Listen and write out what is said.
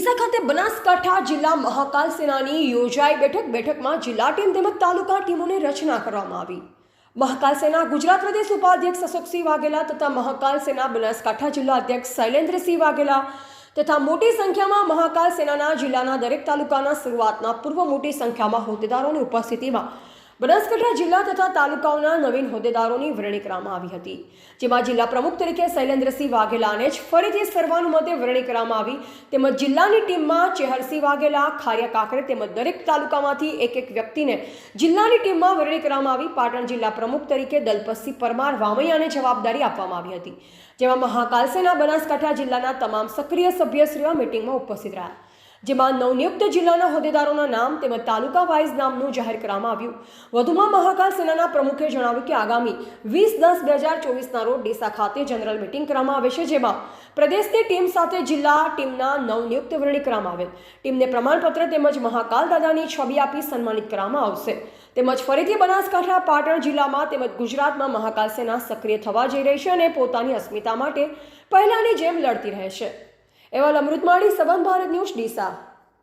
ડીસા ખાતે બનાસકાંઠા જિલ્લા મહાકાલ સેનાની યોજાઈ બેઠક બેઠકમાં જિલ્લા ટીમ તેમજ તાલુકા ટીમોની રચના કરવામાં આવી. મહાકાલ સેના ગુજરાત પ્રદેશ ઉપાધ્યક્ષ અશોકસિંહ વાઘેલા તથા મહાકાલ સેના બનાસકાંઠા જિલ્લા અધ્યક્ષ શૈલેન્દ્રસિંહ વાઘેલા તથા મોટી સંખ્યામાં મહાકાલ સેનાના જિલ્લાના દરેક તાલુકાના શરૂઆતના પૂર્વ મોટી સંખ્યામાં હોદ્દેદારોની ઉપસ્થિતિમાં બનાસકાંઠા જિલ્લા તથા તાલુકાઓના નવીન હોદ્દેદારોની વરણી કરવામાં આવી હતી, જેમાં જિલ્લા પ્રમુખ તરીકે શૈલેન્દ્રસિંહ વાઘેલાને જ ફરીથી સર્વાનુમતે વરણી કરવામાં આવી, તેમજ જિલ્લાની ટીમમાં ચેહરસિંહ વાઘેલા, ખારિયા કાકરે તેમજ દરેક તાલુકામાંથી એક એક વ્યક્તિને જિલ્લાની ટીમમાં વરણી કરવામાં આવી. પાટણ જિલ્લા પ્રમુખ તરીકે દલપતસિંહ પરમાર વામૈયાને જવાબદારી આપવામાં આવી હતી, જેમાં મહાકાલસેના બનાસકાંઠા જિલ્લાના તમામ સક્રિય સભ્યશ્રીઓ મિટિંગમાં ઉપસ્થિત રહ્યા. જેમાં નવનિયુક્ત જિલ્લાના હોદ્દેદારોના નામ તેમજ તાલુકા વાઇઝ નામનું જાહેર કરવામાં આવ્યું. વધુમાં મહાકાલ સેનાના પ્રમુખે જણાવ્યું કે આગામી વીસ દસ બે હજાર ચોવીસના રોજ ડીસા ખાતે જનરલ મિટિંગ કરવામાં આવે છે, જેમાં પ્રદેશની ટીમ સાથે જિલ્લા ટીમના નવનિયુક્ત વરણી કરવામાં આવેલ. ટીમને પ્રમાણપત્ર તેમજ મહાકાલ દાદાની છબી આપી સન્માનિત કરવામાં આવશે. તેમજ ફરીથી બનાસકાંઠા, પાટણ જિલ્લામાં તેમજ ગુજરાતમાં મહાકાલ સેના સક્રિય થવા જઈ રહી છે અને પોતાની અસ્મિતા માટે પહેલાની જેમ લડતી રહેશે એવા અમૃતમાળી સંબંધ ભારત ન્યૂઝ ડીસા.